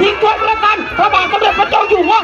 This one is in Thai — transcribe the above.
ทิ้งทวนพระกันพระบาทกำเนิดพระเจ้าอยู่วะ